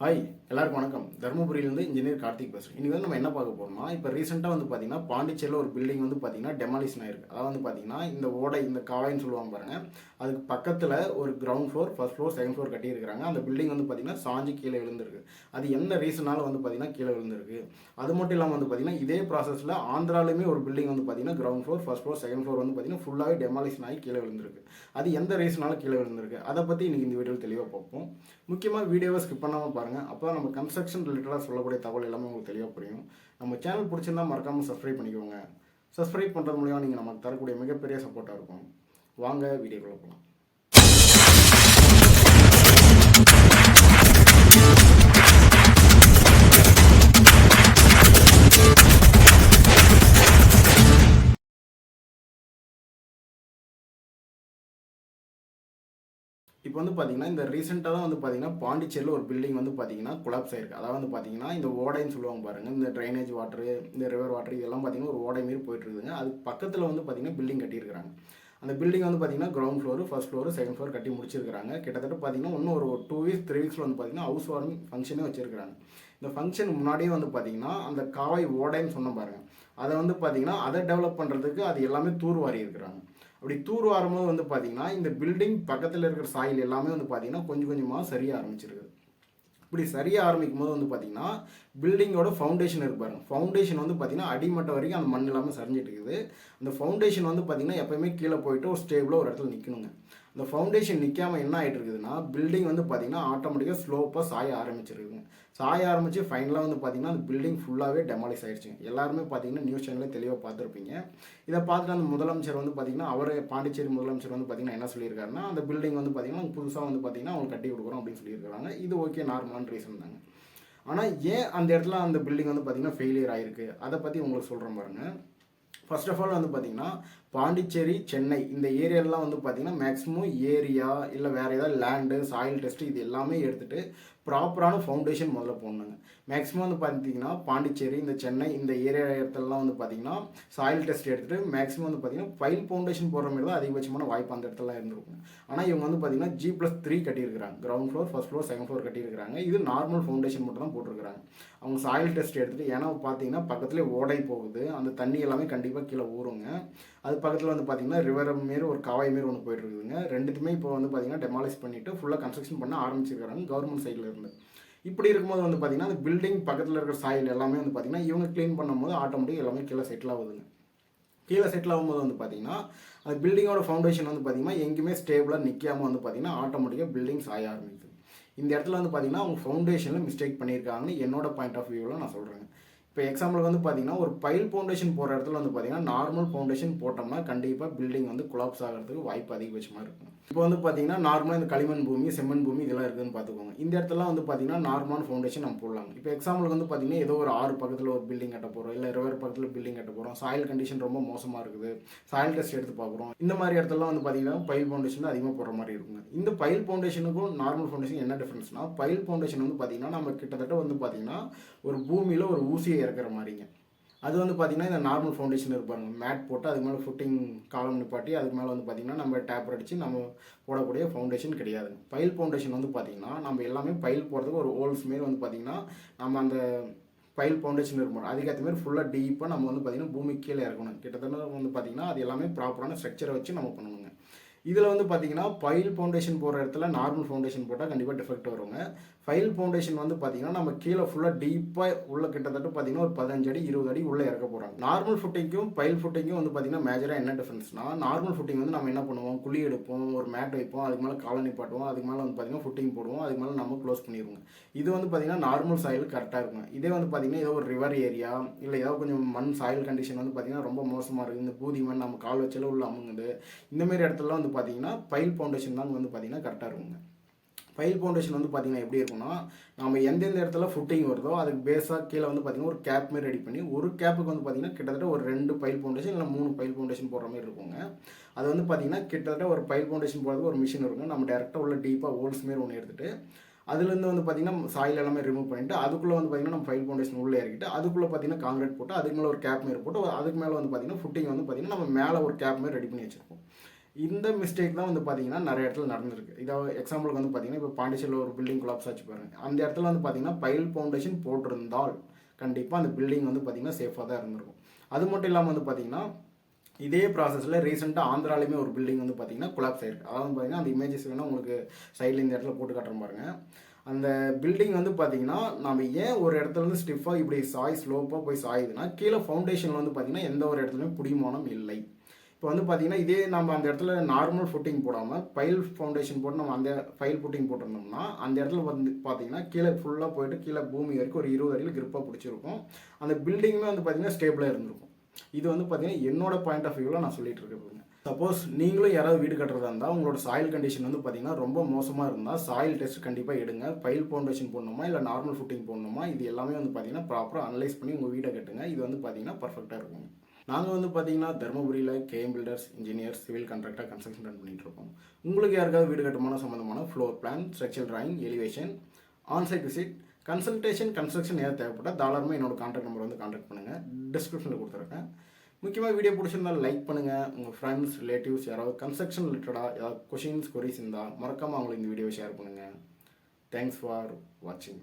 Hi எல்லாருக்கும் வணக்கம். தருமபுரியிலேருந்து engineer Karthik பேசுகிறேன் இன்றைக்கி வந்து நம்ம என்ன பார்க்க போகிறோம்னா இப்போ ரீசெண்டாக வந்து பார்த்தீங்கன்னா பாண்டிச்சேரியில் ஒரு பில்டிங் வந்து பார்த்தீங்கன்னா டெமாலிஷன் ஆயிருக்கு. அதாவது வந்து பார்த்தீங்கன்னா இந்த ஓடை இந்த காவாய்னு சொல்லுவாங்க பாருங்கள் அதுக்கு பக்கத்தில் ஒரு ground floor first floor second floor கட்டியிருக்காங்க அந்த பில்டிங் வந்து பார்த்தீங்கன்னா சாஞ்சி கீழே விழுந்திருக்கு. அது என்ன ரீசனால வந்து பார்த்தீங்கன்னா கீழே விழுந்திருக்கு? அது மட்டும் இல்லாமல் வந்து பார்த்தீங்கன்னா இதே ப்ராசஸில் ஆந்திராலுமே ஒரு பில்டிங் வந்து பார்த்தீங்கன்னா ground floor first floor second floor வந்து பார்த்தீங்கன்னா ஃபுல்லாகவே டெமாலிஷன் ஆகி கீழே விழுந்திருக்கு. அது எந்த ரீசனால கீழே விழுந்திருக்கு? அதை பற்றி இன்றைக்கி இந்த வீடியோவில் தெளிவாக பார்ப்போம். முக்கியமாக வீடியோவை ஸ்கிப் பண்ணாமல் பாருங்கள் அப்போ நம்ம கன்ஸ்ட்ரக்ஷன் ரிலேட்டடாக சொல்லக்கூடிய தகவல் எல்லாமே உங்களுக்கு தெளிவாக புரியும். நம்ம சேனல் பிடிச்சிருந்தா மறக்காமல் சப்ஸ்கிரைப் பண்ணிக்கோங்க. சப்ஸ்கிரைப் பண்ணுறது மூலியமாக நீங்கள் நமக்கு தரக்கூடிய மிகப்பெரிய சப்போர்ட்டாக இருக்கும். வாங்க வீடியோக்குள்ளே போகலாம் இப்போ வந்து பார்த்தீங்கன்னா இந்த ரீசெண்டாக தான் வந்து பார்த்தீங்கன்னா பாண்டிச்சேரியில் ஒரு பில்டிங் வந்து பார்த்தீங்கன்னா கொலாப்ஸ் ஆயிருக்கு. அதாவது வந்து பார்த்தீங்கன்னா இந்த ஓடைன்னு சொல்லுவாங்க பாருங்கள் இந்த ட்ரைனேஜ் வாட்டர் இந்த ரிவர் வாட்டர் இதெல்லாம் பார்த்தீங்கன்னா ஒரு ஓடை மாரி போயிட்டு இருக்குதுங்க. அது பக்கத்தில் வந்து பார்த்தீங்கன்னா பில்டிங் கட்டியிருக்கிறாங்க. அந்த பில்டிங் வந்து பார்த்தீங்கன்னா ground floor first floor second floor கட்டி முடிச்சிருக்காங்க கிட்டத்தட்ட பார்த்தீங்கன்னா இன்னும் ஒரு டூ வீக்ஸ் த்ரீ வீக்ஸில் வந்து பார்த்தீங்கன்னா ஹவுஸ் வார்மிங் ஃபங்க்ஷனே வச்சிருக்காங்க இந்த ஃபங்க்ஷன் முன்னாடியே வந்து பார்த்தீங்கன்னா அந்த காவாய் ஓடைன்னு சொன்ன பாருங்கள் அதை வந்து பார்த்தீங்கன்னா அதை டெவலப் பண்ணுறதுக்கு அது எல்லாமே தூர்வாரி இருக்கிறாங்க. அப்படி தூர் வரும்போது வந்து பார்த்தீங்கன்னா இந்த பில்டிங் பக்கத்தில் இருக்கிற சாயில் எல்லாமே வந்து பார்த்தீங்கன்னா கொஞ்சம் கொஞ்சமாக சரிய ஆரம்பிச்சிருக்குது. இப்படி சரிய ஆரம்பிக்கும் போது வந்து பார்த்தீங்கன்னா பில்டிங்கோட ஃபவுண்டேஷன் இருப்பார் ஃபவுண்டேஷன் வந்து பார்த்தீங்கன்னா அடிமட்டம் வரைக்கும் அந்த மண் இல்லாமல் சரிஞ்சிட்டு இருக்குது. அந்த ஃபவுண்டேஷன் வந்து பார்த்தீங்கன்னா எப்போயுமே கீழே போயிட்டு ஒரு ஸ்டேபிளாக ஒரு இடத்துல நிற்கணுங்க இந்த ஃபவுண்டேஷன் நிற்காம என்ன ஆகிட்டு இருக்குதுன்னா பில்டிங் வந்து பார்த்தீங்கன்னா ஆட்டோமேட்டிக்காக ஸ்லோப்பாக சாய ஆரம்பிச்சிருக்குங்க. சாய ஆரம்பித்து ஃபைனலாக வந்து பார்த்தீங்கன்னா அந்த பில்டிங் ஃபுல்லாகவே டெமாலிஷ் ஆயிடுச்சுங்க. எல்லாருமே பார்த்தீங்கன்னா நியூஸ் சேனலில் தெளிவாக பார்த்துருப்பீங்க இதை பார்த்துட்டு அந்த முதலமைச்சர் வந்து பார்த்தீங்கன்னா அவர் பாண்டிச்சேரி முதலமைச்சர் வந்து பார்த்தீங்கன்னா என்ன சொல்லியிருக்காருன்னா அந்த பில்டிங் வந்து பார்த்திங்கன்னா புதுசாக வந்து பார்த்தீங்கன்னா அவங்க கட்டி கொடுக்குறோம் அப்படின்னு சொல்லியிருக்காங்க இது ஓகே நார்மலான ரீசன் தாங்க. ஆனால் ஏன் அந்த இடத்துல அந்த பில்டிங் வந்து பார்த்திங்கன்னா ஃபெயிலியர் ஆயிருக்கு? அதை பற்றி உங்களுக்கு சொல்கிறேன் பாருங்கள் ஃபர்ஸ்ட் ஆஃப் ஆல் வந்து பார்த்தீங்கன்னா பாண்டிச்சேரி சென்னை இந்த ஏரியாலாம் வந்து பார்த்தீங்கன்னா மேக்ஸிமம் ஏரியா இல்லை வேறு ஏதாவது லேண்டு சாயில் டெஸ்ட்டு இது எல்லாமே எடுத்துகிட்டு ப்ராப்பரான ஃபவுண்டேஷன் முதல்ல போடணுங்க. மேக்ஸிமம் வந்து பார்த்தீங்கன்னா பாண்டிச்சேரி இந்த சென்னை இந்த ஏரியா இடத்துலலாம் வந்து பார்த்தீங்கன்னா சாயில் டெஸ்ட் எடுத்துகிட்டு மேக்ஸிமம் வந்து பார்த்தீங்கன்னா ஃபைல் ஃபவுண்டேஷன் போடுற மாதிரி தான் அதிகபட்சமான வாய்ப்பு அந்த இடத்துல இருந்திருக்கும். ஆனால் இவங்க வந்து பார்த்தீங்கன்னா G plus three கட்டியிருக்கிறாங்க. Ground floor first floor second floor கட்டியிருக்கிறாங்க. இது நார்மல் ஃபவுண்டேஷன் மட்டும் தான் போட்டிருக்கிறாங்க. அவங்க சாயில் டெஸ்ட் எடுத்துகிட்டு ஏன்னா பார்த்தீங்கன்னா பக்கத்துலேயே ஓடை போகுது. அந்த தண்ணி எல்லாமே கண்டிப்பாக கீழே ஊறுங்க. அது பக்கத்தில் வந்து பார்த்தீங்கன்னா ரிவர் மாரி ஒரு காவாய் மாரி ஒன்று போயிட்டு இருக்குதுங்க. ரெண்டுத்துமே இப்போ வந்து பார்த்தீங்கன்னா டெமாலிஷ் பண்ணிட்டு ஃபுல்லாக கன்ஸ்ட்ரக்ஷன் பண்ண ஆரம்பிச்சிருக்காங்க கவர்மெண்ட் சைடில் இருந்து. இப்படி இருக்கும்போது வந்து பார்த்தீங்கன்னா அந்த பில்டிங் பக்கத்தில் இருக்கிற சாயில் எல்லாமே வந்து பார்த்தீங்கன்னா இவங்க க்ளீன் பண்ணும்போது ஆட்டோமேட்டிக் எல்லாமே கீழே செட்டில் ஆகுதுங்க. கீழே செட்டில் ஆகும்போது வந்து பார்த்தீங்கன்னா அந்த பில்டிங்கோட ஃபவுண்டேஷன் வந்து பார்த்தீங்கன்னா எங்கேயுமே ஸ்டேபிளாக நிற்காம வந்து பார்த்தீங்கன்னா ஆட்டோமேட்டிக்காக பில்டிங்ஸ் சாய ஆரம்பிக்குது. இந்த இடத்துல வந்து பார்த்தீங்கன்னா அவங்க ஃபவுண்டேஷனில் மிஸ்டேக் பண்ணியிருக்காங்கன்னு என்னோட பாயிண்ட் ஆஃப் வியூவில் நான் சொல்கிறேன் இப்போ எக்ஸாம்பிள் வந்து பார்த்தீங்கன்னா ஒரு பைல் ஃபவுண்டேஷன் போகிற இடத்துல வந்து பார்த்தீங்கன்னா நார்மல் ஃபவுண்டேஷன் போட்டோம்னா கண்டிப்பாக பில்டிங் வந்து குலாப்ஸ் ஆகிறதுக்கு வாய்ப்பு அதிகபட்சமாக இருக்கும். இப்போ வந்து பார்த்தீங்கன்னா நார்மலாக இந்த களிமண் பூமி செம்மண் பூமி இதெல்லாம் இருக்குதுன்னு பார்த்துக்கோங்க இந்த இடத்துலலாம் வந்து பார்த்தீங்கன்னா நார்மலான ஃபவுண்டேஷன் நம்ம போடலாம். இப்போ எக்ஸாம்பிளுக்கு வந்து பார்த்தீங்கன்னா ஏதோ ஒரு ஆறு பக்கத்தில் ஒரு பில்டிங் கட்ட போகிறோம் இல்லை ரிவர் பக்கத்தில் பில்டிங் கட்ட போகிறோம் சாயில் கண்டிஷன் ரொம்ப மோசமாக இருக்குது. சாயில் டெஸ்ட் எடுத்து பார்க்குறோம் இந்த மாதிரி இடத்துலலாம் வந்து பார்த்தீங்கன்னா பைல் ஃபவுண்டேஷன் அதிகமாக போடுற மாதிரி இருக்குங்க. இந்த பைல் ஃபவுண்டேஷனுக்கும் நார்மல் ஃபவுண்டேஷன் என்ன டிஃப்ரென்ஸ்னா பைல் ஃபவுண்டேஷன் வந்து பார்த்தீங்கன்னா நம்ம கிட்டத்தட்ட வந்து பார்த்தீங்கன்னா ஒரு பூமியில் ஒரு ஊசியை இறக்குற மாதிரிங்க. அது வந்து பார்த்தீங்கன்னா இந்த நார்மல் ஃபவுண்டேஷன் இருப்பாங்க மேட் போட்டு அதுக்கு மேலே ஃபுட்டிங் காலம் நிப்பாட்டி அதுக்கு மேலே வந்து பார்த்தீங்கன்னா நம்ம டேப்பர் அடித்து நம்ம போடக்கூடிய ஃபவுண்டேஷன் கிடையாது. பைல் ஃபவுண்டேஷன் வந்து பார்த்தீங்கன்னா நம்ம எல்லாமே பைல் போடுறதுக்கு ஒரு ஹோல்ஸ் மாரி வந்து பார்த்தீங்கன்னா நம்ம அந்த பைல் ஃபவுண்டேஷன் இருக்கணும் அதுக்கேற்ற மாதிரி ஃபுல்லாக டீப்பாக நம்ம வந்து பார்த்திங்கன்னா பூமி கீழே இறக்கணும். கிட்டத்தட்ட வந்து பார்த்தீங்கன்னா அது எல்லாமே ப்ராப்பரான ஸ்ட்ரக்சரை வச்சு நம்ம பண்ணணுங்க. இதில் வந்து பார்த்தீங்கன்னா பைல் ஃபவுண்டேஷன் போடுற இடத்துல நார்மல் ஃபவுண்டேஷன் போட்டால் கண்டிப்பாக டிஃபெக்ட் வருங்க. ஃபைல் ஃபவுண்டேஷன் வந்து பார்த்தீங்கன்னா நம்ம கீழே ஃபுல்லாக டீப்பாக உள்ள கிட்டத்தட்ட பார்த்தீங்கன்னா ஒரு பதினஞ்சு அடி இருபது அடி உள்ளே இறக்க போகிறாங்க நார்மல் ஃபுட்டிங்க்கும் பைல் ஃபுட்டிங்கும் வந்து பார்த்தீங்கன்னா மேஜராக என்ன டிஃப்ரென்ஸ்னா நார்மல் ஃபுட்டிங் வந்து நம்ம என்ன பண்ணுவோம்? குழி எடுப்போம் ஒரு மேட் வைப்போம் அதுக்கு மேலே காலனி பாட்டுவோம் அதுக்கு மேலே வந்து பார்த்தீங்கன்னா ஃபுட்டிங் போடுவோம் அதுக்கு மேலே நம்ம க்ளோஸ் பண்ணிடுவோம் இது வந்து பார்த்தீங்கன்னா நார்மல் சாயில் கரெக்டாக இருக்கும் இதே வந்து பார்த்தீங்கன்னா ஏதோ ஒரு ரிவர் ஏரியா இல்லை ஏதோ கொஞ்சம் மண் சாயில் கண்டிஷன் வந்து பார்த்தீங்கன்னா ரொம்ப மோசமாக இருக்குது இந்த பூதி மண் நம்ம கால் வச்சாலும் உள்ள அமுங்குது. இந்தமாரி இடத்துலலாம் வந்து பார்த்தீங்கன்னா பைல் ஃபவுண்டேஷன் தான் வந்து பார்த்தீங்கன்னா கரெக்டாக இருக்குங்க. ஃபைல் ஃபவுண்டேஷன் வந்து பார்த்தீங்கன்னா எப்படி இருக்கும்னா நம்ம எந்தெந்த இடத்துல ஃபுட்டிங் வருதோ அதுக்கு பேஸாக கீழே வந்து பார்த்தீங்கன்னா ஒரு கேப் மாதிரி ரெடி பண்ணி ஒரு கேப்புக்கு வந்து பார்த்தீங்கன்னா கிட்டத்தட்ட ஒரு ரெண்டு பைல் ஃபவுண்டேஷன் இல்லை மூணு பைல் ஃபவுண்டேஷன் போடுற மாதிரி இருக்குங்க. அது வந்து பார்த்தீங்கன்னா கிட்டத்தட்ட ஒரு பைல் ஃபவுண்டேஷன் போடுறதுக்கு ஒரு மிஷின் இருக்கும். நம்ம டேரெக்டாக உள்ள டீப்பாக ஹோல்ஸ் மாரி ஒன்று எடுத்துகிட்டு அதுலேருந்து வந்து பார்த்தீங்கன்னா சாயில் எல்லாமே ரிமூவ் பண்ணிட்டு அதுக்குள்ளே வந்து பார்த்தீங்கன்னா நம்ம ஃபைல் ஃபவுண்டேஷன் உள்ளே இறக்கிட்டு அதுக்குள்ளே பார்த்தீங்கன்னா காங்கிரீட் போட்டு அதுக்கு மேலே ஒரு கேப் மாரி போட்டு அதுக்கு மேலே வந்து பார்த்தீங்கன்னா ஃபுட்டிங் வந்து பார்த்தீங்கன்னா நம்ம மேலே ஒரு கேப் மாரி ரெடி பண்ணி வச்சுருப்போம். இந்த மிஸ்டேக் தான் வந்து பார்த்தீங்கன்னா நிறைய இடத்துல நடந்திருக்கு. இதாக எக்ஸாம்பிளுக்கு வந்து பார்த்தீங்கன்னா இப்போ பாண்டிச்சேரியில் ஒரு பில்டிங் கொலாப்ஸ் ஆச்சு பாருங்க. அந்த இடத்துல வந்து பார்த்தீங்கன்னா பைல் ஃபவுண்டேஷன் போட்டிருந்தால் கண்டிப்பாக அந்த பில்டிங் வந்து பார்த்தீங்கன்னா சேஃபாக தான் இருந்திருக்கும். அது மட்டும் இல்லாமல் வந்து பார்த்தீங்கன்னா இதே ப்ராசஸில் ரீசெண்டாக ஆந்திராலையுமே ஒரு பில்டிங் வந்து பார்த்தீங்கன்னா கொலாப்ஸ் ஆயிருக்கு. அதாவது பார்த்தீங்கன்னா அந்த இமேஜஸ் வேணால் உங்களுக்கு சைடில் இந்த இடத்துல போட்டு காட்டுற பாருங்க. அந்த பில்டிங் வந்து பார்த்தீங்கன்னா நம்ம ஏன் ஒரு இடத்துல இருந்து ஸ்டிஃபாக இப்படி சாய் ஸ்லோப்பாக போய் சாயுதுன்னா கீழே ஃபவுண்டேஷனில் வந்து பார்த்தீங்கன்னா எந்த ஒரு இடத்துலையும் புடிமானம் இல்லை. இப்போ வந்து பார்த்தீங்கன்னா இதே நம்ம அந்த இடத்துல நார்மல் ஃபுட்டிங் போடாமல் பைல் ஃபவுண்டேஷன் போட்டு நம்ம அந்த ஃபைல் ஃபுட்டிங் போட்டிருந்தோம்னா அந்த இடத்துல வந்து பார்த்தீங்கன்னா கீழே ஃபுல்லாக போயிட்டு கீழே பூமி வரைக்கும் ஒரு இருபது அடியில் கிரிப்பாக பிடிச்சிருக்கும். அந்த பில்டிங்குமே வந்து பார்த்தீங்கன்னா ஸ்டேபிளாக இருந்திருக்கும். இது வந்து பார்த்தீங்கன்னா என்னோட பாயிண்ட் ஆஃப் வியூவில் நான் சொல்லிட்டு இருக்கேன் சப்போஸ் நீங்களும் யாராவது வீடு கட்டுறதா இருந்தால் உங்களோட சாயில் கண்டிஷன் வந்து பார்த்தீங்கன்னா ரொம்ப மோசமாக இருந்தால் சாயில் டெஸ்ட் கண்டிப்பாக எடுங்க. ஃபைல் ஃபவுண்டேஷன் போடணுமா இல்லை நார்மல் ஃபுட்டிங் போடணுமா இது எல்லாமே வந்து பார்த்தீங்கன்னா ப்ராப்பராக அனலைஸ் பண்ணி உங்கள் வீடை கட்டுங்க. இது வந்து பார்த்தீங்கன்னா பர்ஃபெக்டாக இருக்கும். நாங்கள் வந்து பார்த்தீங்கன்னா தருமபுரியில் KM builders engineer civil contractor construction run பண்ணிகிட்டு இருக்கோம் உங்களுக்கு யாருக்காவது வீடு கட்டுமான சம்மந்தமான floor plan structure drawing elevation onsite visit consultation construction ஏதாவது தேவைப்பட்டால் தாராளமாக என்னோட கான்டாக்ட் நம்பர் வந்து கான்டாக்ட் பண்ணுங்கள் டிஸ்கிரிப்ஷனில் கொடுத்துருக்கேன். முக்கியமாக வீடியோ பிடிச்சிருந்தால் லைக் பண்ணுங்கள் உங்கள் ஃப்ரெண்ட்ஸ் ரிலேட்டிவ்ஸ் யாராவது கன்ஸ்ட்ரக்ஷன் ரிலேட்டடாக ஏதாவது கொஷின்ஸ் கொரிஸ் இருந்தால் மறக்காமல் அவங்களுக்கு இந்த வீடியோ ஷேர் பண்ணுங்கள் தேங்க்ஸ் ஃபார் வாட்சிங்